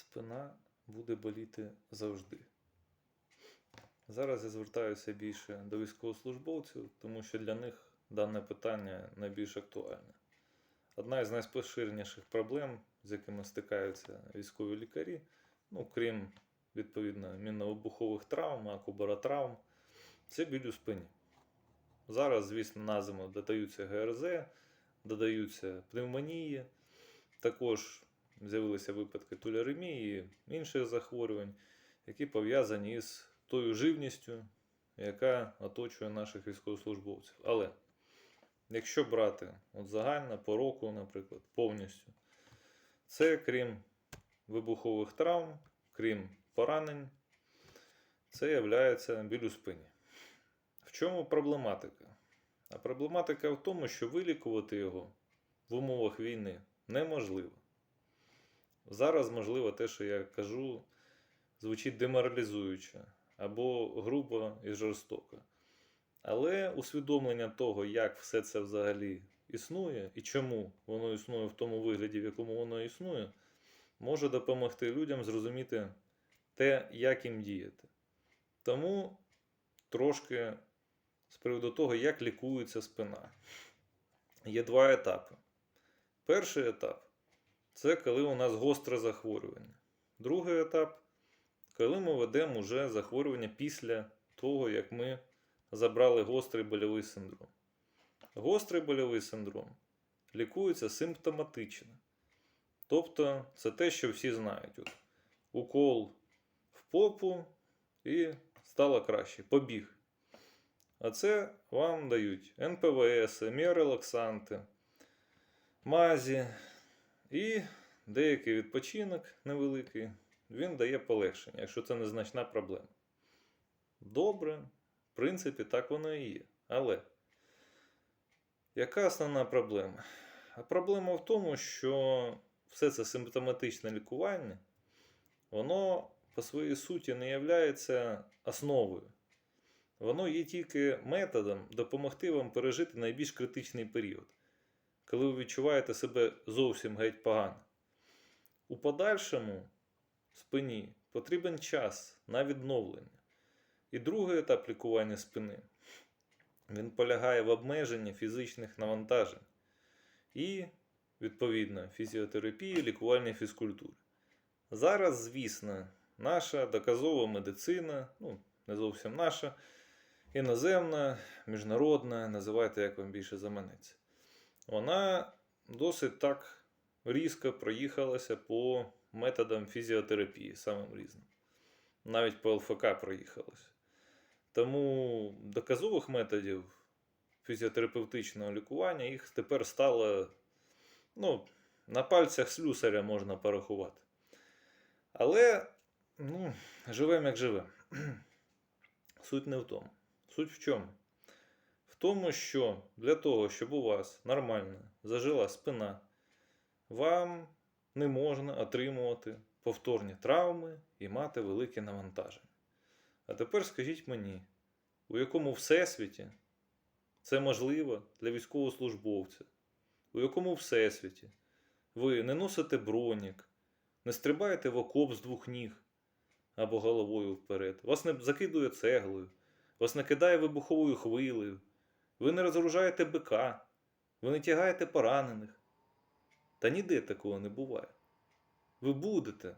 спина буде боліти завжди. Зараз я звертаюся більше до військовослужбовців, тому що для них дане питання найбільш актуальне. Одна із найпоширеніших проблем, з якими стикаються військові лікарі, ну, крім відповідно мінно-вибухових травм, акубаротравм, це біль у спині. Зараз, звісно, на зиму додаються ГРЗ, додаються пневмонії, також з'явилися випадки туляремії і інших захворювань, які пов'язані з тою живністю, яка оточує наших військовослужбовців. Але якщо брати от загально по року, наприклад, повністю, це крім вибухових травм, крім поранень, це є біль у спині. В чому проблематика? А проблематика в тому, що вилікувати його в умовах війни неможливо. Зараз, можливо, те, що я кажу, звучить деморалізуюче або грубо і жорстоко. Але усвідомлення того, як все це взагалі існує і чому воно існує в тому вигляді, в якому воно існує, може допомогти людям зрозуміти те, як їм діяти. Тому трошки з приводу того, як лікується спина. Є два етапи. Перший етап це коли у нас гостре захворювання. Другий етап коли ми ведемо вже захворювання після того, як ми забрали гострий больовий синдром. Гострий больовий синдром лікується симптоматично. Тобто, це те, що всі знають. От, укол в попу і стало краще. Побіг. А це вам дають НПВС, міорелаксанти, мазі і деякий відпочинок невеликий, він дає полегшення, якщо це незначна проблема. Добре, в принципі, так воно і є. Але яка основна проблема? А проблема в тому, що все це симптоматичне лікування, воно по своїй суті не є основою. Воно є тільки методом допомогти вам пережити найбільш критичний період, коли ви відчуваєте себе зовсім геть погано. У подальшому спині потрібен час на відновлення. І другий етап лікування спини він полягає в обмеженні фізичних навантажень і, відповідно, фізіотерапії, лікувальній фізкультури. Зараз, звісно, наша доказова медицина, ну, не зовсім наша, іноземна, міжнародна, називайте, як вам більше заманеться. Вона досить так різко проїхалася по методам фізіотерапії, самим різним. Навіть по ЛФК проїхалася. Тому доказових методів фізіотерапевтичного лікування їх тепер стало ну, на пальцях слюсаря можна порахувати. Але ну, живемо як живемо. Суть не в тому. Суть в чому? Тому, що для того, щоб у вас нормально зажила спина, вам не можна отримувати повторні травми і мати велике навантаження. А тепер скажіть мені, у якому всесвіті це можливо для військовослужбовця, у якому всесвіті ви не носите бронік, не стрибаєте в окоп з двох ніг або головою вперед, вас не закидує цеглою, вас не кидає вибуховою хвилею, ви не розгружаєте бика, ви не тягаєте поранених. Та ніде такого не буває. Ви будете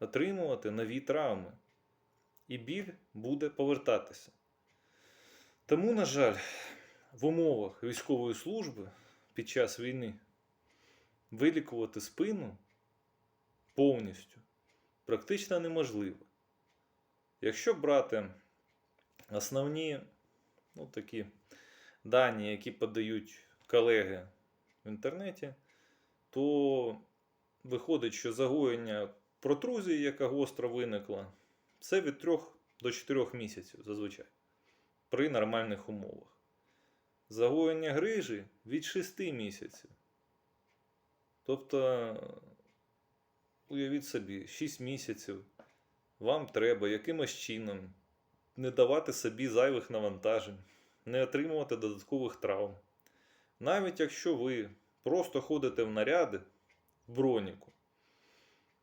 отримувати нові травми, і біль буде повертатися. Тому, на жаль, в умовах військової служби під час війни вилікувати спину повністю практично неможливо. Якщо брати основні ну, такі дані, які подають колеги в інтернеті, то виходить, що загоєння протрузії, яка гостро виникла, це від 3 до 4 місяців зазвичай при нормальних умовах. Загоєння грижі від 6 місяців. Тобто, уявіть собі, 6 місяців вам треба якимось чином не давати собі зайвих навантажень, не отримувати додаткових травм. Навіть якщо ви просто ходите в наряди в броніку,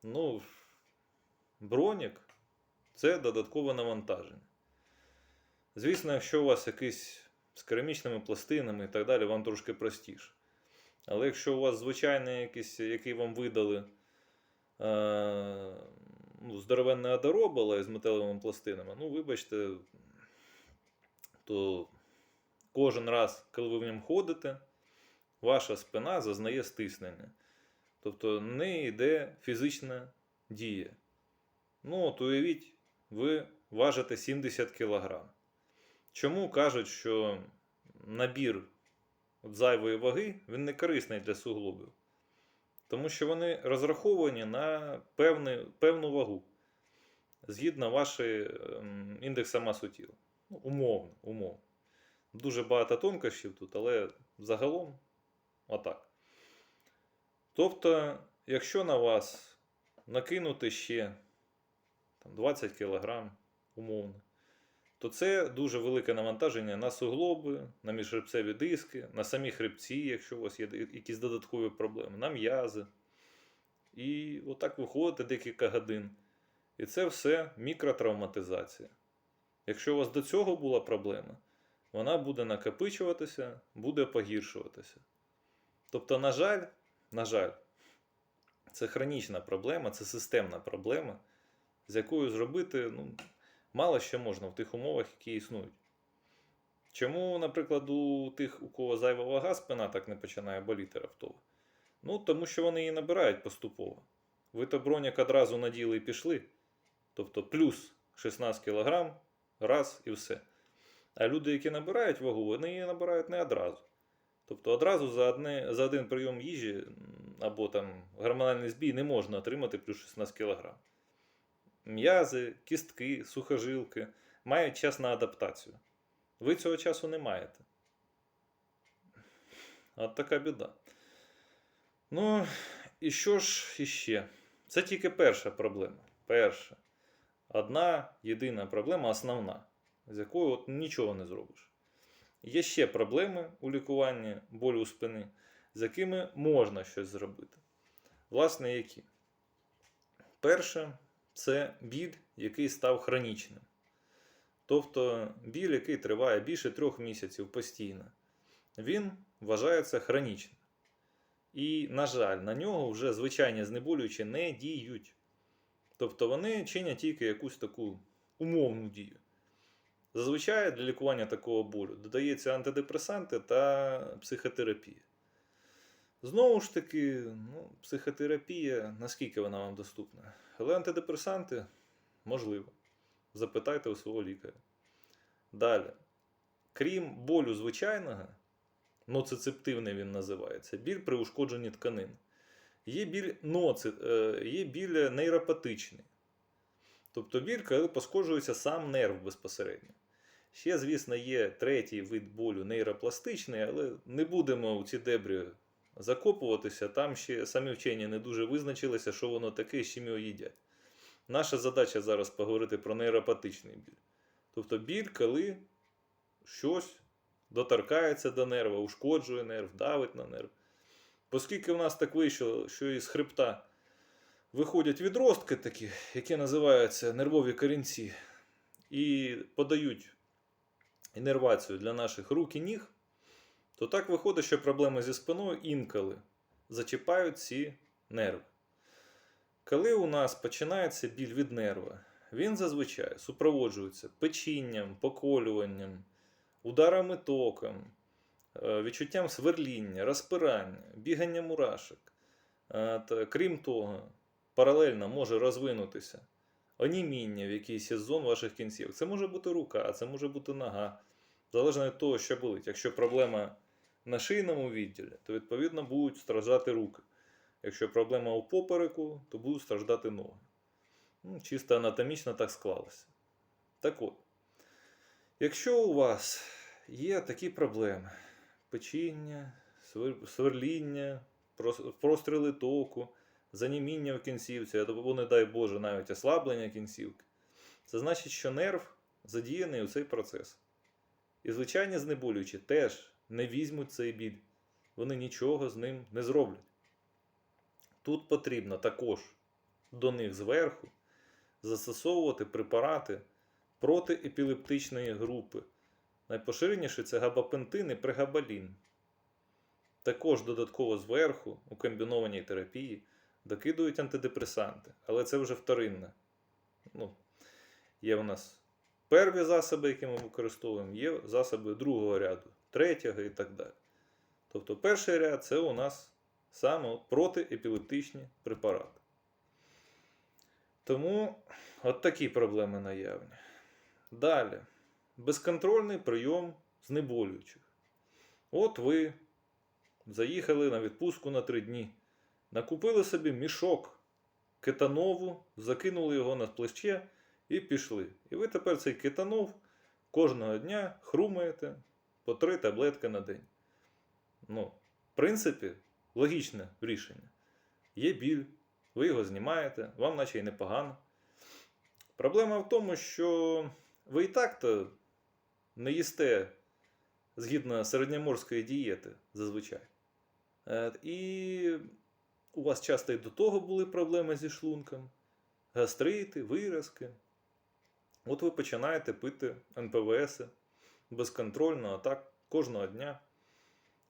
Ну, бронік це додаткове навантаження. Звісно, якщо у вас якийсь з керамічними пластинами і так далі, вам трошки простіше. Але якщо у вас звичайний якийсь, який вам видали е, ну, здоровенне одоробило з металевими пластинами, ну, вибачте, то кожен раз, коли ви в ньому ходите, ваша спина зазнає стиснення. Тобто не йде фізична дія. Ну, от уявіть, ви важите 70 кг. Чому кажуть, що набір зайвої ваги він не корисний для суглобів? Тому що вони розраховані на певни, певну вагу згідно вашої ем, індекса масу тіла. Ну, умовно, умовно. Дуже багато тонкощів тут, але загалом отак. Тобто, якщо на вас накинути ще там, 20 кг, умовно, то це дуже велике навантаження на суглоби, на міжхребцеві диски, на самі хребці, якщо у вас є якісь додаткові проблеми, на м'язи. І отак ви ходите декілька годин. І це все мікротравматизація. Якщо у вас до цього була проблема, вона буде накопичуватися, буде погіршуватися. Тобто, на жаль, на жаль, це хронічна проблема, це системна проблема, з якою зробити ну, мало що можна в тих умовах, які існують. Чому, наприклад, у тих, у кого зайва вага спина так не починає боліти раптово? Ну, тому що вони її набирають поступово. Ви то броняк одразу наділи і пішли. Тобто плюс 16 кг, раз і все. А люди, які набирають вагу, вони її набирають не одразу. Тобто одразу за, одне, за один прийом їжі або там гормональний збій не можна отримати плюс 16 кг. М'язи, кістки, сухожилки мають час на адаптацію. Ви цього часу не маєте. От така біда. Ну, і що ж іще? Це тільки перша проблема. Перша. Одна єдина проблема, основна, з якою от нічого не зробиш. Є ще проблеми у лікуванні болю у спини, з якими можна щось зробити. Власне, які? Перше, це біль, який став хронічним. Тобто біль, який триває більше трьох місяців постійно, він вважається хронічним. І, на жаль, на нього вже звичайні знеболюючі не діють. Тобто вони чинять тільки якусь таку умовну дію. Зазвичай для лікування такого болю додається антидепресанти та психотерапія. Знову ж таки, ну, психотерапія, наскільки вона вам доступна? Але антидепресанти можливо. Запитайте у свого лікаря. Далі. Крім болю звичайного, ноцицептивний він називається, біль при ушкодженні тканин. Є біль ноци, е, є біль нейропатичний. Тобто біль, коли пошкоджується сам нерв безпосередньо. Ще, звісно, є третій вид болю нейропластичний, але не будемо у ці дебрі закопуватися. Там ще самі вчені не дуже визначилися, що воно таке з чим його їдять. Наша задача зараз поговорити про нейропатичний біль. Тобто біль, коли щось доторкається до нерва, ушкоджує нерв, давить на нерв. Оскільки в нас так вийшло, що із хребта виходять відростки такі, які називаються нервові корінці, і подають інервацію для наших рук і ніг, то так виходить, що проблеми зі спиною інколи зачіпають ці нерви. Коли у нас починається біль від нерва, він зазвичай супроводжується печінням, поколюванням, ударами током, е, відчуттям сверління, розпирання, бігання мурашок. Е, Крім того, паралельно може розвинутися оніміння в якійсь із зон ваших кінців. Це може бути рука, це може бути нога, залежно від того, що болить. Якщо проблема на шийному відділі, то відповідно будуть страждати руки. Якщо проблема у попереку, то будуть страждати ноги. Ну, чисто анатомічно так склалося. Так от, якщо у вас є такі проблеми: печіння, сверління, простріли току, заніміння в кінцівці, або, не дай Боже, навіть ослаблення кінцівки, це значить, що нерв задіяний у цей процес. І звичайні знеболюючі теж не візьмуть цей біль. Вони нічого з ним не зроблять. Тут потрібно також до них зверху застосовувати препарати проти епілептичної групи. Найпоширеніші це габапентин і прегабалін. Також додатково зверху у комбінованій терапії докидують антидепресанти, але це вже вторинне. Ну, є у нас перві засоби, які ми використовуємо, є засоби другого ряду, третього і так далі. Тобто перший ряд це у нас саме протиепілептичні препарати. Тому от такі проблеми наявні. Далі. Безконтрольний прийом знеболюючих. От ви заїхали на відпустку на три дні, накупили собі мішок кетанову, закинули його на плече і пішли. І ви тепер цей кетанов кожного дня хрумаєте по три таблетки на день. Ну, в принципі, логічне рішення. Є біль, ви його знімаєте, вам наче й непогано. Проблема в тому, що ви і так-то не їсте згідно середньоморської дієти зазвичай. Е, І у вас часто і до того були проблеми зі шлунком, гастрити, виразки. От ви починаєте пити НПВС безконтрольно, а так кожного дня.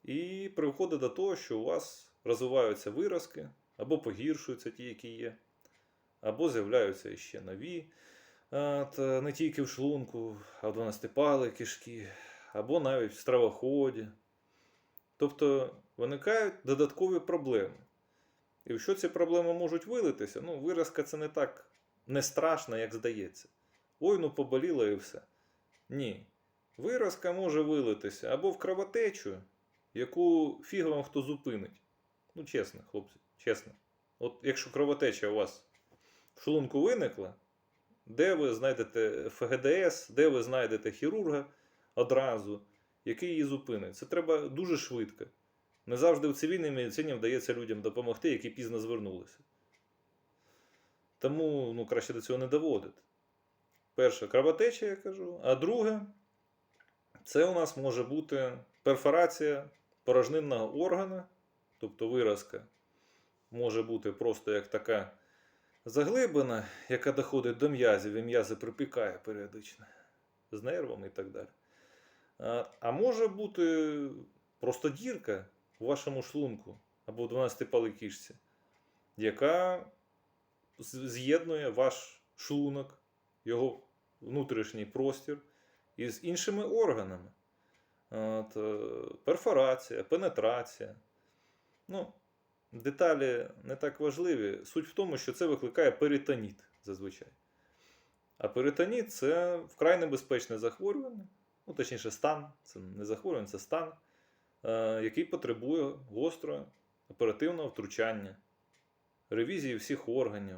І приходить до того, що у вас розвиваються виразки, або погіршуються ті, які є, або з'являються ще нові. От, не тільки в шлунку, а в 12 кишки, або навіть в стравоході. Тобто виникають додаткові проблеми. І в що ці проблеми можуть вилитися? Ну, виразка це не так не страшно, як здається. Ой, ну поболіло і все. Ні. Виразка може вилитися або в кровотечу, яку фіг вам хто зупинить. Ну, чесно, хлопці, чесно. От якщо кровотеча у вас в шлунку виникла, де ви знайдете ФГДС, де ви знайдете хірурга одразу, який її зупинить. Це треба дуже швидко. Не завжди в цивільній медицині вдається людям допомогти, які пізно звернулися. Тому ну, краще до цього не доводити. Перше, кровотеча, я кажу. А друге, це у нас може бути перфорація порожнинного органа, тобто виразка може бути просто як така заглибина, яка доходить до м'язів, і м'язи припікає періодично з нервами і так далі. А, а може бути просто дірка у вашому шлунку або в 12-палій кишці, яка з'єднує ваш шлунок, його внутрішній простір із іншими органами. От, е, перфорація, пенетрація. Ну, деталі не так важливі. Суть в тому, що це викликає перитоніт зазвичай. А перитоніт це вкрай небезпечне захворювання, ну, точніше, стан, це не захворювання, це стан, який потребує гострого оперативного втручання, ревізії всіх органів,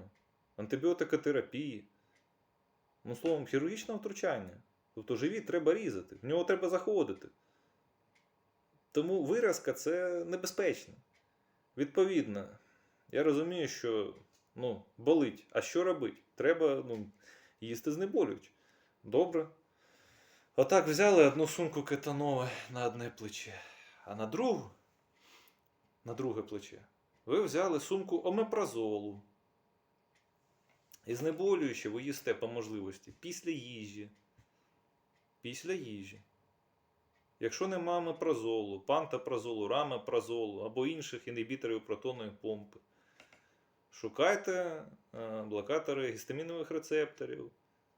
антибіотикотерапії. Ну, словом, хірургічного втручання. Тобто живіт треба різати, в нього треба заходити. Тому виразка це небезпечно. Відповідно, я розумію, що ну, болить. А що робити? Треба ну, їсти знеболюючи. Добре. Отак взяли одну сумку кетанови на одне плече, а на другу, на друге плече, ви взяли сумку омепразолу. І знеболюючи ви їсте по можливості після їжі. Після їжі. Якщо нема мепразолу, пантопразолу, рамепразолу або інших інгібіторів протонної помпи, шукайте е, блокатори гістамінових рецепторів,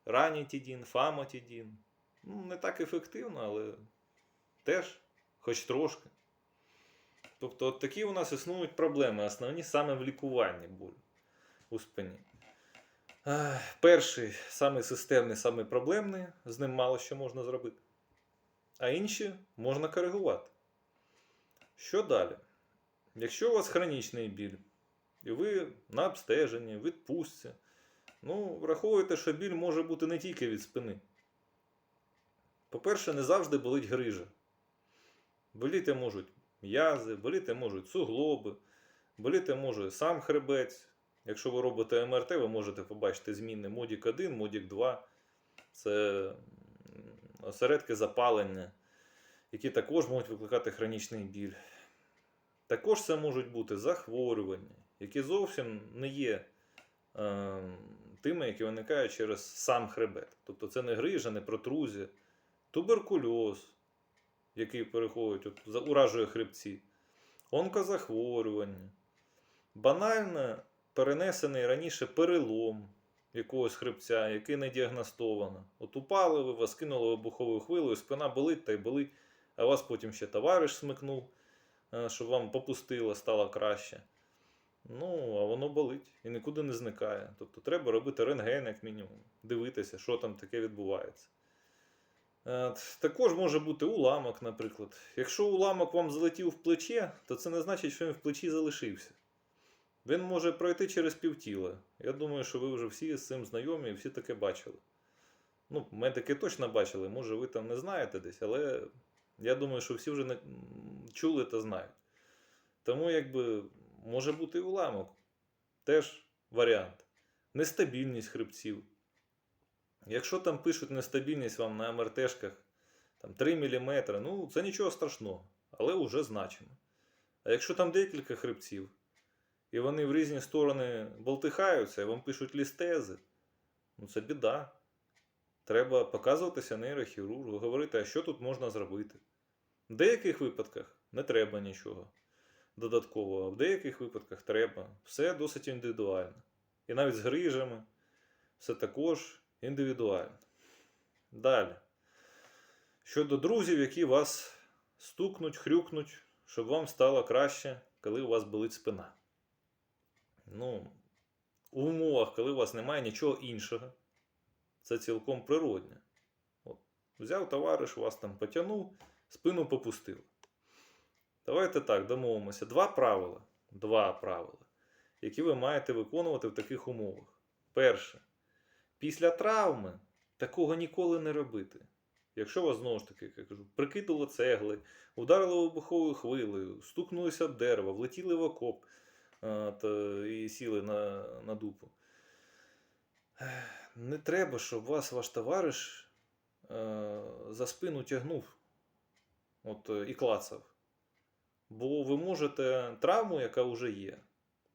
ранітідін, фамотідін. Ну, не так ефективно, але теж, хоч трошки. Тобто, от такі у нас існують проблеми, основні саме в лікуванні болю у спині. Перший, самий системний, самий проблемний, з ним мало що можна зробити. А інші можна коригувати. Що далі? Якщо у вас хронічний біль, і ви на обстеженні, відпустці, ну, враховуйте, що біль може бути не тільки від спини. По-перше, не завжди болить грижа. Боліти можуть м'язи, боліти можуть суглоби, боліти може сам хребець. Якщо ви робите МРТ, ви можете побачити зміни Модік 1, Модік 2. Це осередки запалення, які також можуть викликати хронічний біль. Також це можуть бути захворювання, які зовсім не є е, тими, які виникають через сам хребет. Тобто це не грижа, не протрузія, туберкульоз, який переходить, от, уражує хребці, онкозахворювання, банально перенесений раніше перелом якогось хребця, який не діагностовано. От упали ви, вас кинуло вибуховою хвилею, спина болить та й болить, а вас потім ще товариш смикнув, е, щоб вам попустило, стало краще. Ну, а воно болить і нікуди не зникає. Тобто треба робити рентген, як мінімум, дивитися, що там таке відбувається. Е, Також може бути уламок, наприклад. Якщо уламок вам залетів в плече, то це не значить, що він в плечі залишився. Він може пройти через півтіла. Я думаю, що ви вже всі з цим знайомі і всі таке бачили. Ну, медики точно бачили, може ви там не знаєте десь, але я думаю, що всі вже не... чули та знають. Тому, якби, може бути і уламок. Теж варіант. Нестабільність хребців. Якщо там пишуть нестабільність вам на МРТшках там 3 мм, ну це нічого страшного, але вже значимо. А якщо там декілька хребців, і вони в різні сторони болтихаються, і вам пишуть лістези, ну це біда. Треба показуватися нейрохірургу, говорити, а що тут можна зробити. В деяких випадках не треба нічого додаткового, а в деяких випадках треба. Все досить індивідуально. І навіть з грижами все також індивідуально. Далі. Щодо друзів, які вас стукнуть, хрюкнуть, щоб вам стало краще, коли у вас болить спина. Ну, у умовах, коли у вас немає нічого іншого, це цілком природне. От, взяв товариш, вас там потягнув, спину попустив. Давайте так, домовимося. Два правила. Два правила, які ви маєте виконувати в таких умовах. Перше. Після травми такого ніколи не робити. Якщо вас знову ж таки, як я кажу, прикидало цегли, ударило вибуховою хвилею, стукнулися об дерево, влетіли в окоп е, та, і сіли на, на дупу. Не треба, щоб вас ваш товариш е, за спину тягнув от, е, і клацав. Бо ви можете травму, яка вже є,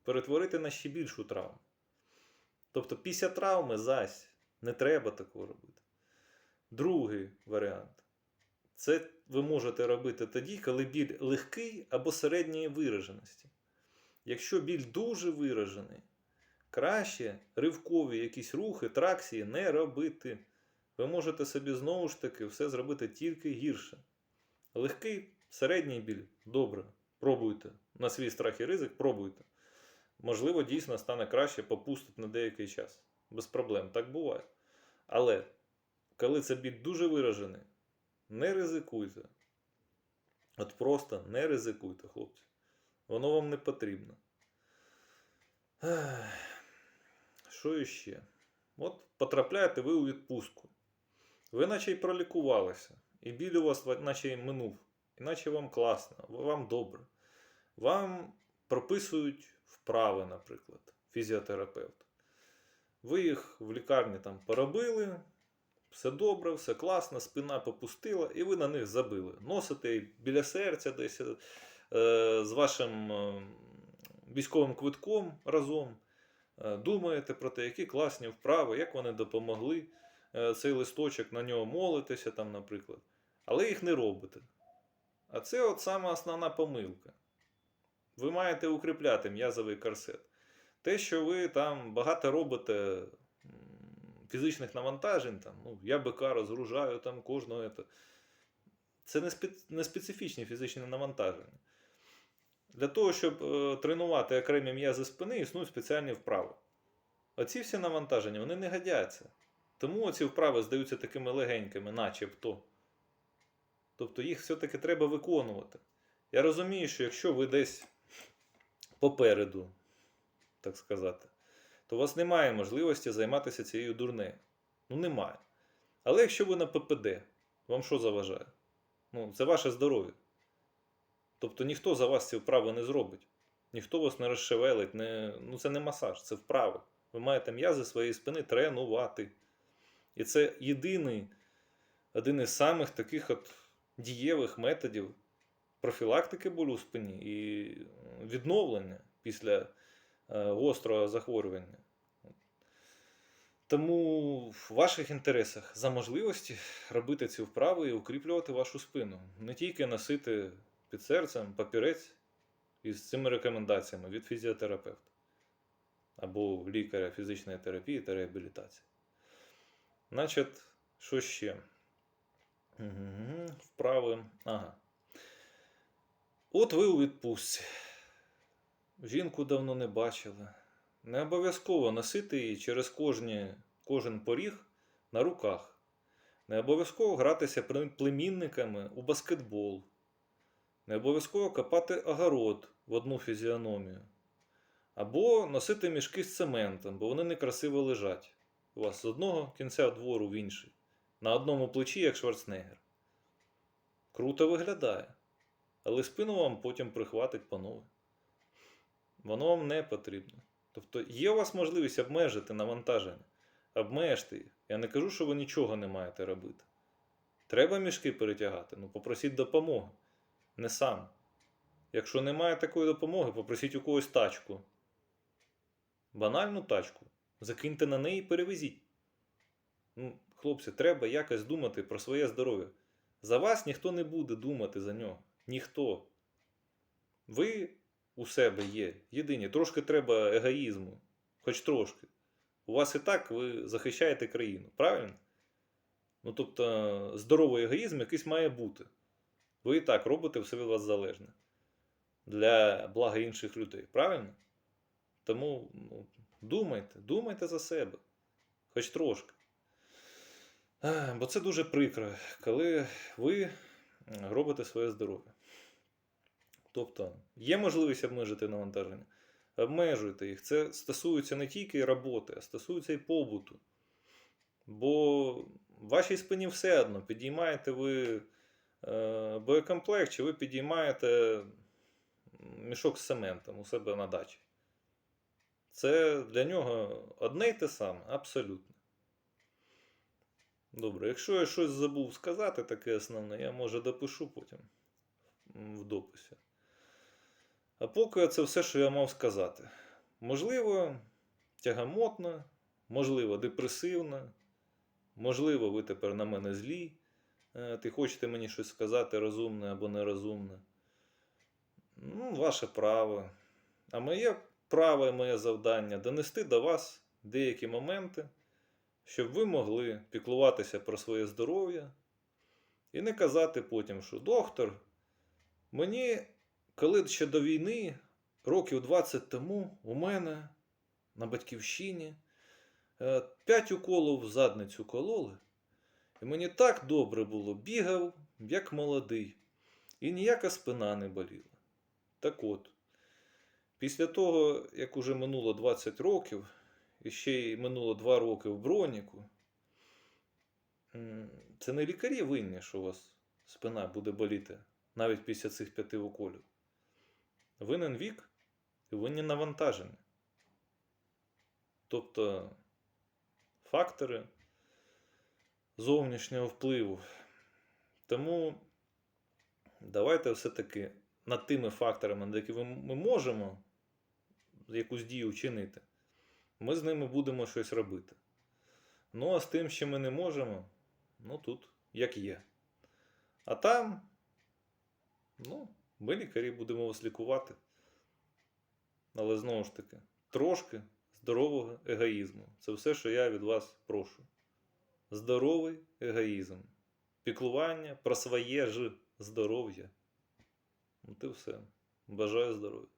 перетворити на ще більшу травму. Тобто після травми зась не треба такого робити. Другий варіант. Це ви можете робити тоді, коли біль легкий або середньої вираженості. Якщо біль дуже виражений, краще ривкові якісь рухи, тракції не робити. Ви можете собі знову ж таки все зробити тільки гірше. Легкий, середній біль добре. Пробуйте. На свій страх і ризик пробуйте. Можливо, дійсно стане краще, попустить на деякий час. Без проблем, так буває. Але коли це біль дуже виражений, не ризикуйте. От просто не ризикуйте, хлопці. Воно вам не потрібно. Що іще? От потрапляєте ви у відпустку. Ви наче й пролікувалися, і біль у вас наче й минув, іначе вам класно, вам добре. Вам прописують вправи, наприклад, фізіотерапевт. Ви їх в лікарні там поробили, все добре, все класно, спина попустила, і ви на них забили. Носите біля серця десь е, з вашим е, військовим квитком разом. Е, Думаєте про те, які класні вправи, як вони допомогли. Е, Цей листочок на нього молитеся, там, наприклад. Але їх не робите. А це от сама основна помилка. Ви маєте укріпляти м'язовий корсет. Те, що ви там багато робите фізичних навантажень, там, ну, я бика розгружаю там кожного. Це не, спе- не специфічні фізичні навантаження. Для того, щоб е, тренувати окремі м'язи спини, існують спеціальні вправи. Оці всі навантаження вони не годяться. Тому ці вправи здаються такими легенькими, начебто. Тобто їх все-таки треба виконувати. Я розумію, що якщо ви десь попереду, так сказати, то у вас немає можливості займатися цією дурнею. Ну, немає. Але якщо ви на ППД, вам що заважає? Ну, це ваше здоров'я. Тобто ніхто за вас ці вправи не зробить. Ніхто вас не розшевелить, не... ну це не масаж, це вправи. Ви маєте м'язи своєї спини тренувати. І це єдиний, один із самих таких от дієвих методів профілактики болю в спині і відновлення після е, гострого захворювання. Тому в ваших інтересах за можливості робити ці вправи і укріплювати вашу спину. Не тільки носити під серцем папірець із цими рекомендаціями від фізіотерапевта або лікаря фізичної терапії та реабілітації. Значить, що ще? Мгм, Вправи. Ага. От ви у відпустці. Жінку давно не бачили. Не обов'язково носити її через кожні, кожен поріг на руках. Не обов'язково гратися племінниками у баскетбол. Не обов'язково копати огород в одну фізіономію. Або носити мішки з цементом, бо вони некрасиво лежать. У вас з одного кінця двору в інший. На одному плечі, як Шварценеггер. Круто виглядає. Але спину вам потім прихватить панове. Воно вам не потрібно. Тобто є у вас можливість обмежити навантаження. Обмежте їх. Я не кажу, що ви нічого не маєте робити. Треба мішки перетягати, ну попросіть допомоги. Не сам. Якщо немає такої допомоги, попросіть у когось тачку. Банальну тачку. Закиньте на неї і перевезіть. Ну, хлопці, треба якось думати про своє здоров'я. За вас ніхто не буде думати за нього. Ніхто. Ви у себе є. Єдині. Трошки треба егоїзму. Хоч трошки. У вас і так ви захищаєте країну, правильно? Ну, тобто, здоровий егоїзм якийсь має бути. Ви і так робите все від вас залежне. Для блага інших людей, правильно? Тому ну, думайте, думайте за себе. Хоч трошки. Бо це дуже прикро, коли ви робите своє здоров'я. Тобто, є можливість обмежити навантаження. Обмежуйте їх. Це стосується не тільки роботи, а стосується і побуту. Бо в вашій спині все одно підіймаєте ви е, боєкомплект, чи ви підіймаєте мішок з цементом у себе на дачі. Це для нього одне й те саме, абсолютно. Добре, якщо я щось забув сказати, таке основне, я може допишу потім в дописі. А поки це все, що я мав сказати. Можливо, тягамотно, можливо, депресивно, можливо, ви тепер на мене злі. Е, Ти хочете мені щось сказати розумне або нерозумне. Ну, ваше право. А моє право і моє завдання донести до вас деякі моменти, щоб ви могли піклуватися про своє здоров'я і не казати потім, що доктор, мені коли ще до війни, років 20 тому, у мене на батьківщині 5 уколів в задницю кололи, і мені так добре було, бігав, як молодий, і ніяка спина не боліла. Так от, після того, як уже минуло 20 років, і ще й минуло 2 роки в броніку, це не лікарі винні, що у вас спина буде боліти навіть після цих п'яти уколів. Винен вік і винні навантаження. Тобто фактори зовнішнього впливу. Тому давайте все-таки над тими факторами, над якими ми можемо якусь дію вчинити, ми з ними будемо щось робити. Ну, а з тим, що ми не можемо, ну тут як є. А там, ну, ми лікарі будемо вас лікувати. Але знову ж таки, трошки здорового егоїзму. Це все, що я від вас прошу. Здоровий егоїзм. Піклування про своє ж здоров'я. Ну, ти все. Бажаю здоров'я.